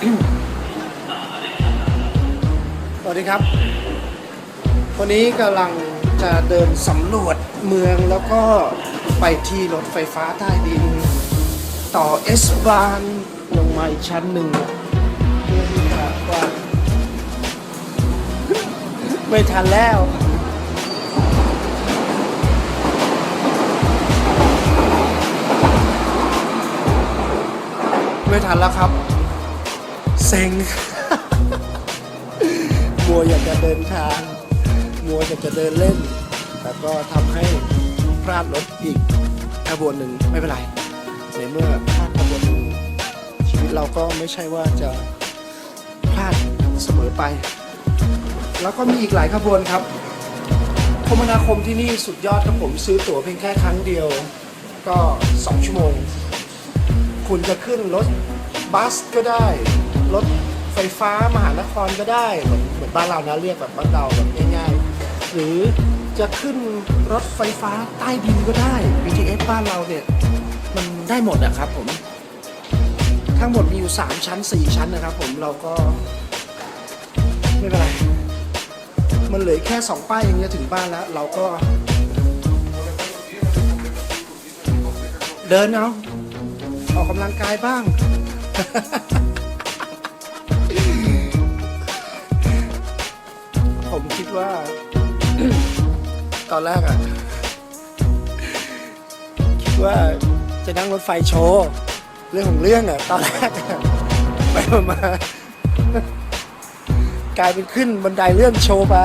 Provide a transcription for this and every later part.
สวัสดีครับ วันนี้กำลังจะเดินสำรวจเมืองแล้วก็ไปที่รถไฟฟ้าใต้ดิน ต่อเอสบานลงมาอีกชั้นหนึ่งไม่ทันแล้วไม่ทันแล้วครับ เซ็ง มัวอยากจะเดินทาง มัวอยากจะเดินเล่น แต่ก็ทำให้พลาดรถอีกขบวนหนึ่งไม่เป็นไรในเมื่อพลาดขบวนหนึ่งชีวิตเราก็ไม่ใช่ว่าจะพลาดเสมอไป แล้วก็มีอีกหลายขบวนครับคมนาคมที่นี่สุดยอดครับผมซื้อตั๋วเพียงแค่ครั้งเดียวก็ 2 ชั่วโมง คุณจะขึ้นรถบัสก็ได้ รถไฟฟ้ามหานครก็ได้เหมือนเหมือนบ้านเรานะเรียกแบบบ้านเราแบบง่ายๆ หรือจะขึ้นรถไฟฟ้าใต้ดินก็ได้ BTS บ้านเราเนี่ย มันได้หมดอะครับผม ทั้งหมดมีอยู่ 3 ชั้น 4 ชั้นนะครับผมเราก็ ไม่เป็นไร มันเหลือแค่ 2 ป้ายอย่างเงี้ยถึงบ้านแล้ว เราก็ เดินเอาออกกำลังกายบ้าง ว่า ตอนแรกอะคิดว่าจะนั่งรถไฟโชว์เรื่องของเรื่องอะตอนแรกไปมากลายเป็นขึ้นบันไดเลื่อนโชว์ไป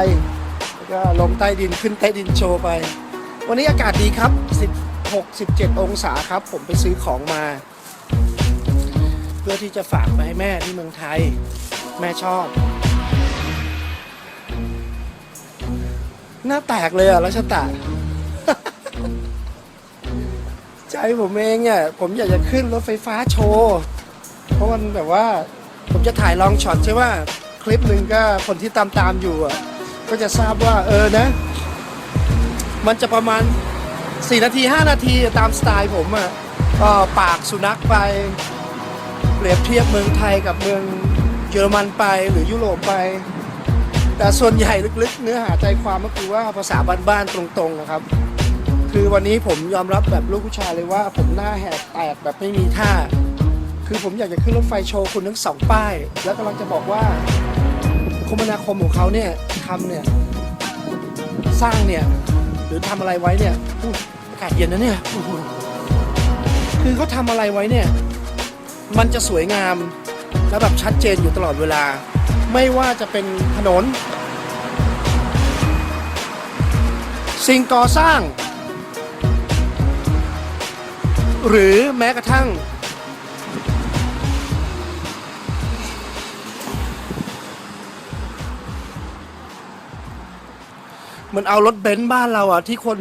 แล้วก็ลงใต้ดินขึ้นใต้ดินโชว์ไป วันนี้อากาศดีครับ 16 17 องศาครับ ผมไปซื้อของมา เพื่อที่จะฝากไปให้แม่ที่เมืองไทย แม่ชอบ หน้าแตกเลยอะรัชตะ ใจผมเองเนี่ย ผมอยากจะขึ้นรถไฟฟ้าโชว์ เพราะมันแบบว่า ผมจะถ่ายลองช็อตใช่ว่า คลิปหนึ่งก็คนที่ตามตามอยู่อะ ก็จะทราบว่า เออนะ มันจะประมาณ 4 นาที 5 นาทีตามสไตล์ผมอะก็ปากสุนัขไป เปรียบเทียบเมืองไทยกับเมืองเยอรมันไปหรือยุโรปไป แต่ส่วนใหญ่ลึกๆ เนื้อหาใจความก็คือว่าภาษาบ้านๆตรงๆนะครับ คือวันนี้ผมยอมรับแบบลูกผู้ชายเลยว่า ผมหน้าแหกแตกแบบไม่มีท่า คือผมอยากจะขึ้นรถไฟโชว์คุณทั้งสองป้าย แล้วกำลังจะบอกว่าคมนาคมของเขาเนี่ยทำเนี่ยสร้างเนี่ยหรือทำอะไรไว้เนี่ยอากาศเย็นนะเนี่ยคือเขาทำอะไรไว้เนี่ย มันจะสวยงามและแบบชัดเจนอยู่ตลอดเวลา ไม่ว่าจะเป็นถนน สิ่งก่อสร้าง หรือแม้กระทั่ง มันเอารถเบนซ์บ้านเราอะ ที่คน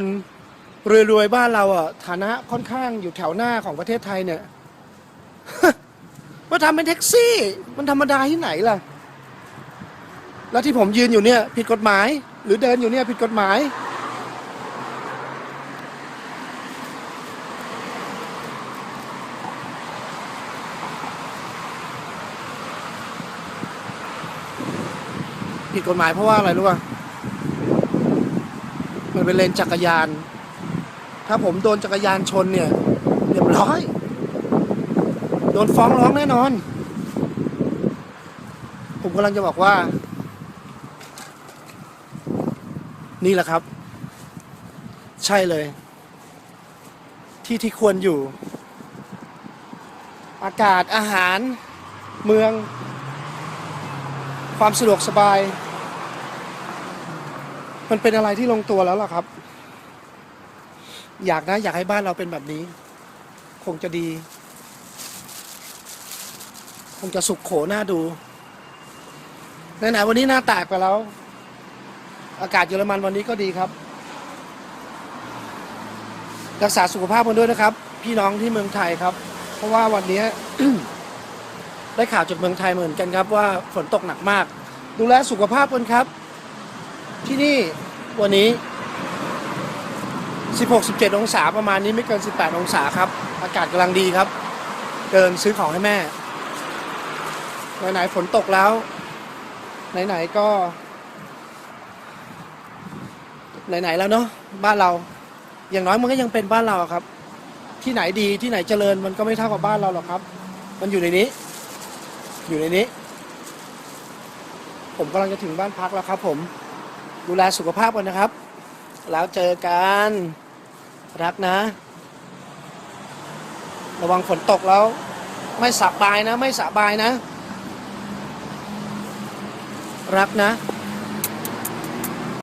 รวยๆบ้านเราอะ ฐานะค่อนข้างอยู่แถวหน้าของประเทศไทยเนี่ยมาทำเป็นแท็กซี่ มันธรรมดาที่ไหนล่ะ แล้วที่ผมยืนอยู่เนี่ย ผิดกฎหมาย หรือเดินอยู่เนี่ยผิดกฎหมาย ผิดกฎหมายเพราะว่าอะไรรู้ป่ะมันเป็นเลนจักรยาน ถ้าผมโดนจักรยานชนเนี่ยเรียบร้อย โดนฟ้องร้องแน่นอน ผมกำลังจะบอกว่า นี่แหละครับ ใช่เลย ที่ที่ควรอยู่ อากาศอาหาร เมือง ความสะดวกสบาย มันเป็นอะไรที่ลงตัวแล้วล่ะครับ อยากนะอยากให้บ้านเราเป็นแบบนี้ คงจะดี คงจะสุขโขน่าดูไหนๆวันนี้หน้าแตกไปแล้ว อากาศเยอรมันวันนี้ก็ดีครับ รักษาสุขภาพกันด้วยนะครับ พี่น้องที่เมืองไทยครับ เพราะว่าวันนี้ ได้ข่าวจากเมืองไทยเหมือนกันครับ ว่าฝนตกหนักมาก ดูแลสุขภาพกันครับ ที่นี่วันนี้ 16-17 องศาประมาณนี้ไม่เกิน 18 องศาครับ อากาศกำลังดีครับ เดินซื้อของให้แม่ ไหนๆฝนตกแล้ว ไหนๆก็ ไหนๆแล้วเนาะบ้านเรา อย่างน้อยมันก็ยังเป็นบ้านเราครับ ที่ไหนดีที่ไหนเจริญมันก็ไม่เท่ากับบ้านเราหรอกครับ มันอยู่ในนี้ อยู่ในนี้ ผมกำลังจะถึงบ้านพักแล้วครับ ผมดูแลสุขภาพกันนะครับ แล้วเจอกันรักนะ ระวังฝนตกแล้ว ไม่สบายนะ ไม่สบายนะ รักนะ